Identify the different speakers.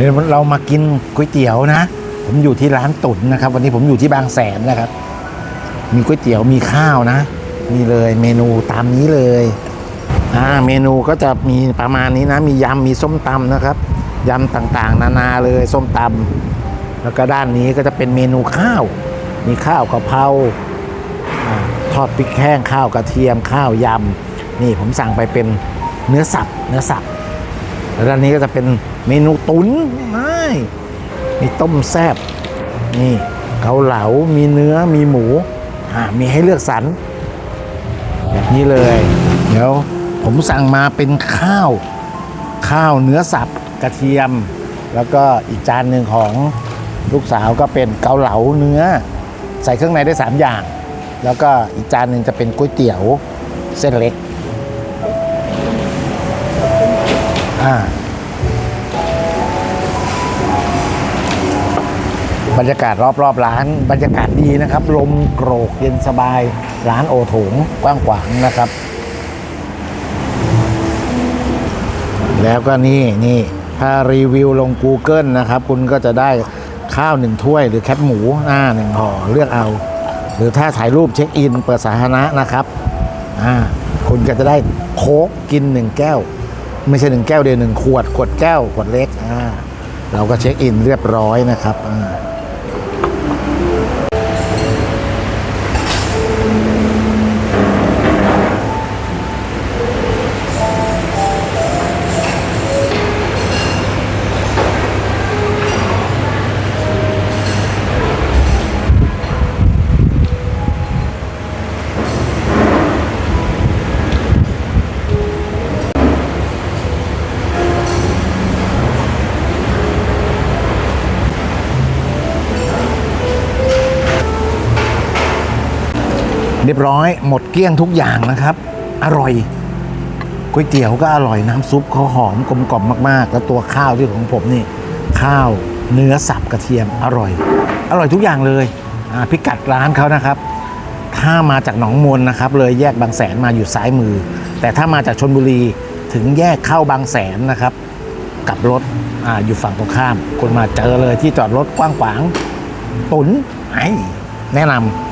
Speaker 1: เดี๋ยวเรามากินก๋วยเตี๋ยวนะ ผมอยู่ที่ร้านตุ๋นนะครับ วันนี้ผมอยู่ที่บางแสนนะครับ มีก๋วยเตี๋ยวมีข้าวนะนี่เลยเมนูตามนี้เลยอ่าเมนูก็จะมีประมาณนี้นะ มียำมีส้มตำนะครับยำต่างๆ นานาเลยส้มตำแล้วก็ด้านนี้ก็จะเป็นเมนูข้าว มีข้าวกะเพราทอดพริกแห้งข้าวกระเทียมข้าวยำนี่ผมสั่งไปเป็นเนื้อสับเนื้อสับ แล้วด้านนี้ก็จะเป็นเมนูตุนไม่มีต้มแซบนี่เกาเหลา มีเนื้อ มีหมู อ่า มีให้เลือกสรร แบบนี้เลย เดี๋ยวผมสั่งมาเป็นข้าว ข้าวเนื้อสับกระเทียม แล้วก็อีกจานหนึ่งของลูกสาวก็เป็นเกาเหลาเนื้อ ใส่เครื่องในได้ 3 อย่าง แล้วก็อีกจานหนึ่งจะเป็นก๋วยเตี๋ยวเส้นเล็ก อ่าบรรยากาศรอบๆร้าน บรรยากาศดีนะครับ ลมโกรกเย็นสบาย ร้านโอถงกว้างขวางนะครับ แล้วก็นี่นี่ถ้ารีวิวลง Google นะครับ คุณก็จะได้ข้าวหนึ่งถ้วย หรือแคปหมูหน้าหนึ่งห่อเลือกเอา หรือถ้าถ่ายรูปเช็คอิน เปิดสาธารณะนะครับ คุณก็จะได้โค้กกินหนึ่งแก้ว ไม่ใช่หนึ่งแก้วเดียวหนึ่งขวด ขวดแก้ว ขวดเล็กอ่าเราก็เช็คอินเรียบร้อยนะครับอ่า เรียบร้อยหมดเกลี้ยงทุกอย่างนะครับ อร่อยก๋วยเตี๋ยวก็อร่อยน้ำซุปเขาหอมกลมกล่อมมากๆ แล้วตัวข้าวที่ของผมนี่ ข้าวเนื้อสับกระเทียมอร่อย อร่อยทุกอย่างเลยพิกัดร้านเขานะครับ ถ้ามาจากหนองมนนะครับ เลยแยกบางแสนมาอยู่ซ้ายมือ แต่ถ้ามาจากชนบุรีถึงแยกเข้าบางแสนนะครับกลับรถออยู่ฝั่งตรงข้ามคุณมาเจอเลยที่จอดรถกว้างขวาง ตุนไอ้แนะนำ